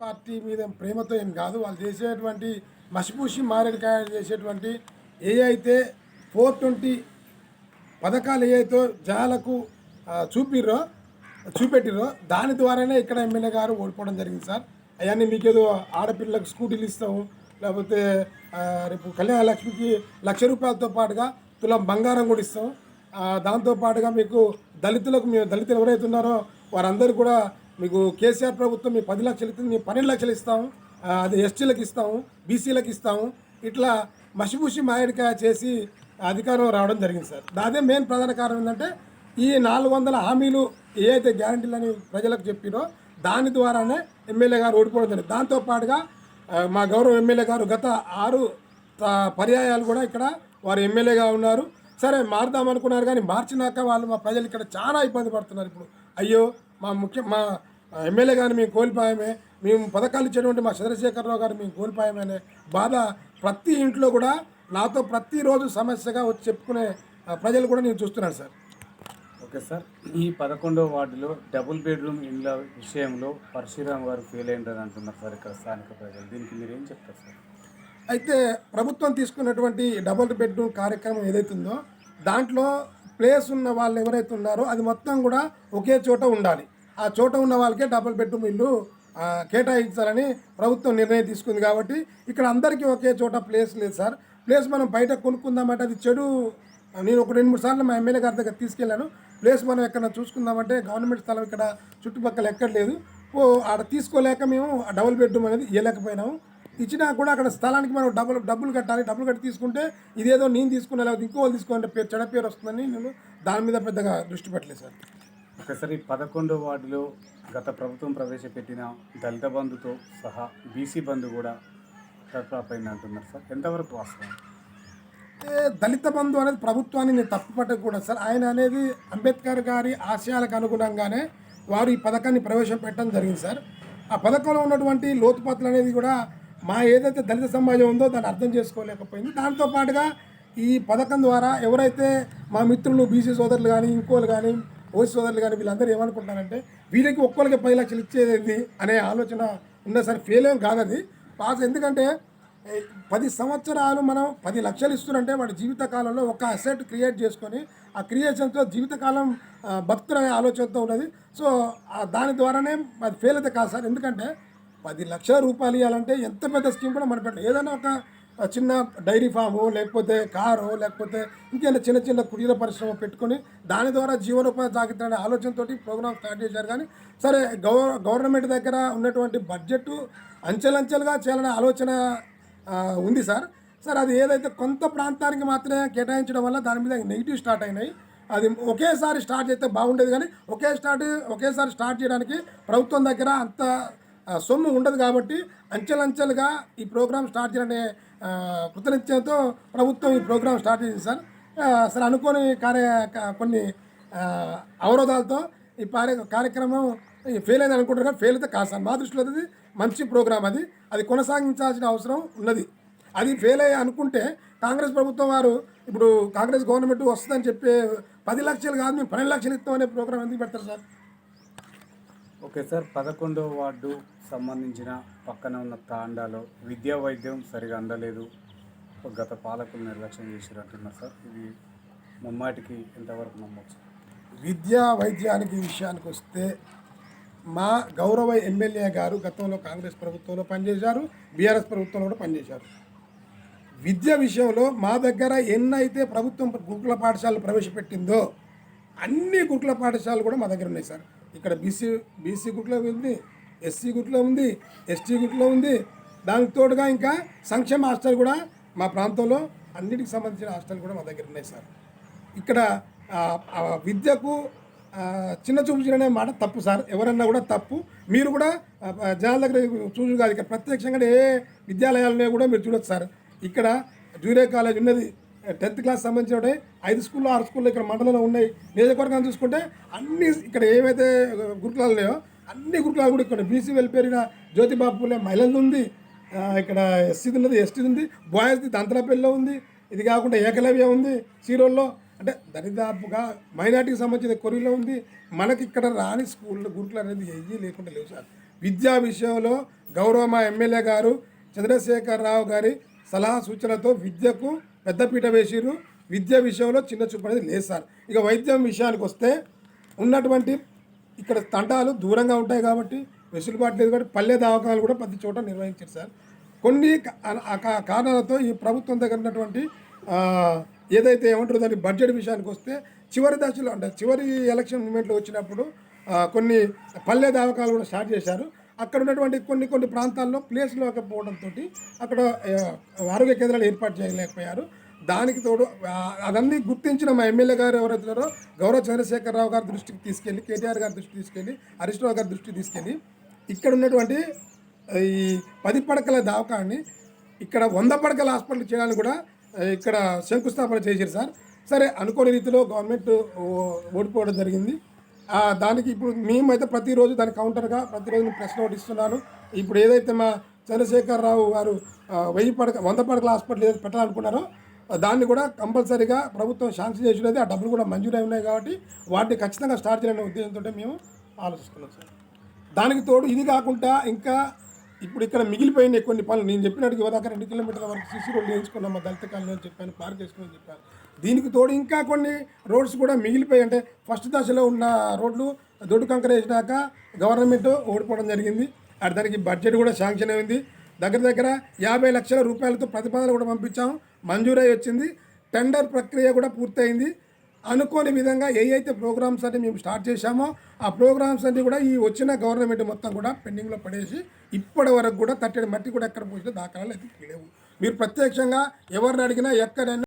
Party మీద ప్రేమతో ఏం కాదు. వాళ్ళు చేసేటువంటి మసిపూసి మారేడుకాయ చేసేటువంటి ఏ అయితే ఫోర్ ట్వంటీ పథకాలు ఏవైతే జనాలకు చూపిర్రో చూపెట్టిర్రో దాని ద్వారానే ఇక్కడ ఎమ్మెల్యే గారు ఓడిపోవడం జరిగింది సార్. అవన్నీ మీకు ఏదో ఆడపిల్లలకు స్కూటీలు ఇస్తాము లేకపోతే రేపు కళ్యాణ లక్ష్మికి లక్ష రూపాయలతో పాటుగా తులం బంగారం కూడా ఇస్తాం దాంతోపాటుగా దాంతో పాటుగా మీకు దళితులకు మేము దళితులు ఎవరైతే ఉన్నారో వారందరూ కూడా మీకు కేసీఆర్ ప్రభుత్వం మీ పది లక్షలు ఇస్తుంది మేము పన్నెండు లక్షలు ఇస్తాము అది ఎస్టీలకు ఇస్తాము బీసీలకు ఇస్తాము. ఇట్లా మసిపూసి మాయడికాయ చేసి అధికారం రావడం జరిగింది సార్. అదే మెయిన్ ప్రధాన కారణం ఏంటంటే ఈ నాలుగు వందల హామీలు ఏదైతే గ్యారంటీలు అని ప్రజలకు చెప్పినో దాని ద్వారానే ఎమ్మెల్యే గారు ఓడిపోవడం జరిగింది. దాంతో పాటుగా మా గౌరవ ఎమ్మెల్యే గారు గత ఆరు పర్యాయాలు కూడా ఇక్కడ వారు ఎమ్మెల్యేగా ఉన్నారు. సరే మారుదాం అనుకున్నారు కానీ మార్చినాక వాళ్ళు మా ప్రజలు ఇక్కడ చాలా ఇబ్బంది పడుతున్నారు ఇప్పుడు. అయ్యో మా ముఖ్య మా ఎమ్మెల్యే గారిని మేము కోల్పోయామే. మేము పథకాలు ఇచ్చేటువంటి మా చంద్రశేఖరరావు గారు మేము కోల్పోయామనే బాధ ప్రతి ఇంట్లో కూడా నాతో ప్రతిరోజు సమస్యగా వచ్చి చెప్పుకునే ప్రజలు కూడా నేను చూస్తున్నాను సార్. Okay sir. ఈ పదకొండో వార్డులో డబుల్ బెడ్రూమ్ ఇండ్ల విషయంలో పరశురామ్ గారు ఫెయిల్ అయిందని అంటున్నారు సార్ ఇక్కడ స్థానిక ప్రజలు. దీనికి మీరు ఏం చెప్తారు సార్? అయితే ప్రభుత్వం తీసుకున్నటువంటి డబుల్ బెడ్రూమ్ కార్యక్రమం ఏదైతుందో దాంట్లో ప్లేస్ ఉన్న వాళ్ళు ఎవరైతే ఉన్నారో అది మొత్తం కూడా ఒకే చోట ఉండాలి. ఆ చోట ఉన్న వాళ్ళకే డబుల్ బెడ్రూమ్ ఇల్లు కేటాయించాలని ప్రభుత్వం నిర్ణయం తీసుకుంది కాబట్టి ఇక్కడ అందరికీ ఒకే చోట ప్లేస్ లేదు సార్. ప్లేస్ మనం బయట కొనుక్కుందామంటే అది చెడు. నేను ఒక రెండు మూడు సార్లు మా ఎమ్మెల్యే గారి దగ్గర తీసుకెళ్ళాను. ప్లేస్ మనం ఎక్కడ చూసుకుందామంటే గవర్నమెంట్ స్థలం ఇక్కడ చుట్టుపక్కల ఎక్కడ లేదు. ఓ ఆడ తీసుకోలేక మేము ఆ డబుల్ బెడ్రూమ్ అనేది ఇవ్వలేకపోయినాము ఇచ్చినా కూడా అక్కడ స్థలానికి మనం డబ్బులు డబ్బులు కట్టాలి. డబ్బులు కట్టి తీసుకుంటే ఇదేదో నేను తీసుకున్నా లేకపోతే ఇంకో వాళ్ళు తీసుకుంటే పేరు చెడ పేరు వస్తుందని నేను దాని మీద పెద్దగా దృష్టి పెట్టలేదు సార్. ఒకసారి పదకొండో వార్డులో గత ప్రభుత్వం ప్రవేశపెట్టిన దళిత బంధుతో సహా బీసీ బంధు కూడా ఫ్లాప్ అయింది అంటున్నారు సార్. ఎంతవరకు వాస్తవం? దళిత బంధు అనేది ప్రభుత్వాన్ని నేను తప్పుపట్టకూడదు సార్. ఆయన అనేది అంబేద్కర్ గారి ఆశయాలకు అనుగుణంగానే వారు ఈ పథకాన్ని ప్రవేశపెట్టడం జరిగింది సార్. ఆ పథకంలో ఉన్నటువంటి లోతుపాతులు అనేది కూడా మా ఏదైతే దళిత సమాజం ఉందో దాన్ని అర్థం చేసుకోలేకపోయింది. దాంతో పాటుగా ఈ పథకం ద్వారా ఎవరైతే మా మిత్రులు బీసీ సోదరులు కానీ ఇంకోలు కానీ ఓసి సోదరులు కానీ వీళ్ళందరూ ఏమనుకుంటారంటే వీళ్ళకి ఒక్కరికి పది లక్షలు ఇచ్చేది అనే ఆలోచన ఉంది సార్ ఫెయిల్ ఏం కాదు అది. పాస్ ఎందుకంటే పది సంవత్సరాలు మనం పది లక్షలు ఇస్తున్నంటే వాడి జీవితకాలంలో ఒక అసెట్ క్రియేట్ చేసుకొని ఆ క్రియేషన్తో జీవితకాలం భక్తులనే ఆలోచనతో ఉన్నది. సో దాని ద్వారానే అది ఫెయిల్ అయితే కాదు సార్. ఎందుకంటే పది లక్షల రూపాయలు ఇవ్వాలంటే ఎంత పెద్ద స్కీమ్ కూడా మనం పెట్టాలి ఏదైనా ఒక చిన్న డైరీ ఫాము లేకపోతే కారు లేకపోతే ఇంకేమైనా చిన్న చిన్న కుటీర పరిశ్రమ పెట్టుకొని దాని ద్వారా జీవనోపాధి సాగిద్దనే ఆలోచనతోటి ప్రోగ్రామ్ స్టార్ట్ చేశారు. కానీ సరే గవర్ గవర్నమెంట్ దగ్గర ఉన్నటువంటి బడ్జెట్ అంచెలంచెలుగా చేయాలనే ఆలోచన ఉంది సార్. సార్ అది ఏదైతే కొంత ప్రాంతానికి మాత్రమే కేటాయించడం వల్ల దాని మీద నెగిటివ్ స్టార్ట్ అయినాయి. అది ఒకేసారి స్టార్ట్ చేస్తే బాగుండేది కానీ ఒకే స్టార్ట్ ఒకేసారి స్టార్ట్ చేయడానికి ప్రభుత్వం దగ్గర అంత సొమ్ము ఉండదు కాబట్టి అంచెలంచెలుగా ఈ ప్రోగ్రామ్ స్టార్ట్ చేయాలనే కృతనిశ్చయంతో ప్రభుత్వం ఈ ప్రోగ్రాం స్టార్ట్ చేసింది సార్. సార్ అసలు అనుకోని కార్య కొన్ని అవరోధాలతో ఈ కార్య కార్యక్రమం ఫెయిల్ అయింది అనుకుంటారు కానీ ఫెయిల్ అయితే కాదు సార్. మా దృష్టిలో అది మంచి ప్రోగ్రాం అది. అది కొనసాగించాల్సిన అవసరం ఉన్నది. అది ఫెయిల్ అయ్యి అనుకుంటే కాంగ్రెస్ ప్రభుత్వం వారు ఇప్పుడు కాంగ్రెస్ గవర్నమెంట్ వస్తుందని చెప్పే పది లక్షలు కాదు మేము పన్నెండు లక్షలు ఇస్తామనే ప్రోగ్రాం ఎందుకు పెడతారు సార్? ఓకే సార్ పదకొండో వార్డు సంబంధించిన పక్కన ఉన్న తాండాలో విద్యా వైద్యం సరిగా అందలేదు. గత పాలకులు నిర్లక్ష్యం చేశారు అంటున్నారు సార్. ఇది ముమ్మాటికి ఎంతవరకు నమ్మొచ్చు? విద్యా వైద్యానికి విషయానికి వస్తే మా గౌరవ ఎమ్మెల్యే గారు గతంలో కాంగ్రెస్ ప్రభుత్వంలో పనిచేశారు బీఆర్ఎస్ ప్రభుత్వంలో కూడా పనిచేశారు. విద్య విషయంలో మా దగ్గర ఎన్నైతే ప్రభుత్వం గురుకుల పాఠశాలలు ప్రవేశపెట్టిందో అన్ని గురుకుల పాఠశాలలు కూడా మా దగ్గర ఉన్నాయి సార్. ఇక్కడ బీసీ బీసీ గుట్లో ఉంది ఎస్సీ గుట్లో ఉంది ఎస్టీ గుట్లో ఉంది. దానికి తోడుగా ఇంకా సంక్షేమ హాస్టల్ కూడా మా ప్రాంతంలో అన్నిటికి సంబంధించిన హాస్టల్ కూడా మా దగ్గర ఉన్నాయి సార్. ఇక్కడ విద్యకు చిన్న చూపు చూడనే మాట తప్పు సార్. ఎవరన్నా కూడా తప్పు. మీరు కూడా జనాల దగ్గర చూసు కాదు. ఇక్కడ ప్రత్యక్షంగా ఏ విద్యాలయాలనే కూడా మీరు చూడొచ్చు సార్. ఇక్కడ జూరే కాలేజ్ ఉన్నది టెన్త్ క్లాస్ సంబంధించిన ఐదు స్కూల్లో ఆరు స్కూల్లో ఇక్కడ మండలంలో ఉన్నాయి. నియోజకవర్గాన్ని చూసుకుంటే అన్ని ఇక్కడ ఏవైతే గురుకులాలు ఉన్నాయో అన్ని గురుకులాలు కూడా ఇక్కడ బీసీ వెళ్ళిపోయిన జ్యోతిబాబు పూలే మహిళలు ఉంది. ఇక్కడ ఎస్సీది ఉన్నది ఎస్టీది ఉంది. బాయ్స్ది దంతలపల్లిలో ఉంది. ఇది కాకుండా ఏకలవ్య ఉంది సీరోల్లో అంటే దరిదాపుగా మైనార్టీకి సంబంధించిన కొరిలో ఉంది. మనకి ఇక్కడ రాని స్కూల్లో గురుకులు అనేది ఏవి లేకుండా లేవు సార్. విద్యా విషయంలో గౌరవ మా ఎమ్మెల్యే గారు చంద్రశేఖర్ రావు గారి సలహా సూచనలతో విద్యకు పెద్దపీట వేసిరు విద్య విషయంలో చిన్న చూపు అనేది లేదు సార్. ఇక వైద్యం విషయానికి వస్తే ఉన్నటువంటి ఇక్కడ తండాలు దూరంగా ఉంటాయి కాబట్టి వెసులుబాటు లేదు కాబట్టి పల్లె దవాఖానాలు కూడా ప్రతి చోట నిర్వహించారు సార్. కొన్ని కారణాలతో ఈ ప్రభుత్వం దగ్గర ఉన్నటువంటి ఏదైతే ఏమంటారో దాని బడ్జెట్ విషయానికి వస్తే చివరి దశలో అంటే చివరి ఎలక్షన్ మూమెంట్లో వచ్చినప్పుడు కొన్ని పల్లె దావకాలు కూడా స్టార్ట్ చేశారు. అక్కడ ఉన్నటువంటి కొన్ని కొన్ని ప్రాంతాల్లో ప్లేస్ లేకపోవడంతో అక్కడ ఆరోగ్య కేంద్రాలు ఏర్పాటు చేయలేకపోయారు. దానికి తోడు అదన్నీ గుర్తించిన మా ఎమ్మెల్యే గారు ఎవరైతున్నారో గౌరవ చంద్రశేఖరరావు గారి దృష్టికి తీసుకెళ్ళి కేటీఆర్ గారి దృష్టికి తీసుకెళ్ళి హరీష్ రావు గారి దృష్టికి తీసుకెళ్ళి ఇక్కడ ఉన్నటువంటి ఈ పది పడకల దావకాన్ని ఇక్కడ వంద పడకల హాస్పిటల్ చేయడానికి కూడా ఇక్కడ శంకుస్థాపన చేశారు సార్. సరే అనుకోని రీతిలో గవర్నమెంట్ ఓ- ఓడిపోవడం జరిగింది. దానికి ఇప్పుడు మేమైతే ప్రతిరోజు దాని కౌంటర్గా ప్రతిరోజు ప్రశ్న ప్రెస్ నోట్ ఇస్తున్నాను. ఇప్పుడు ఏదైతే మా చంద్రశేఖర్ రావు గారు వెయ్యి పడక వంద పడకల హాస్పిటల్ ఏదైతే పెట్టాలనుకున్నారో దాన్ని కూడా కంపల్సరీగా ప్రభుత్వం శాంక్షన్ చేసినది ఆ డబ్బులు కూడా మంజూరు ఉన్నాయి కాబట్టి వాటిని ఖచ్చితంగా స్టార్ట్ చేయాలనే ఉద్దేశంతో మేము ఆలోచిస్తున్నాం సార్. దానికి తోడు ఇది కాకుండా ఇంకా ఇప్పుడు ఇక్కడ మిగిలిపోయిన కొన్ని పనులు నేను చెప్పినట్టు ఇవ్వదాకా రెండు కిలోమీటర్ల వరకు సిసి రోడ్లు వేయించుకున్నాం మా దళిత కాలనీ అని చెప్పాను పార్క్ చేసుకుని చెప్పాను. దీనికి తోడు ఇంకా కొన్ని రోడ్స్ కూడా మిగిలిపోయి అంటే ఫస్ట్ దశలో ఉన్న రోడ్లు దొడ్డు కంకర వేసినాక గవర్నమెంట్ ఓడిపోవడం జరిగింది. అటు దానికి బడ్జెట్ కూడా శాంక్షన్ అయింది. దగ్గర దగ్గర యాభై లక్షల రూపాయలతో ప్రతిపాదన కూడా పంపించాము మంజూరై వచ్చింది. టెండర్ ప్రక్రియ కూడా పూర్తయింది. అనుకోని విధంగా ఏ అయితే ప్రోగ్రామ్స్ అన్ని మేము స్టార్ట్ చేశామో ఆ ప్రోగ్రామ్స్ అన్ని కూడా ఈ వచ్చిన గవర్నమెంట్ మొత్తం కూడా పెండింగ్లో పడేసి ఇప్పటి వరకు కూడా తట్టడి మట్టి కూడా ఎక్కడ పోసిన దాఖలాలు అయితే లేవు. మీరు ప్రత్యక్షంగా ఎవరిని అడిగినా ఎక్కడైనా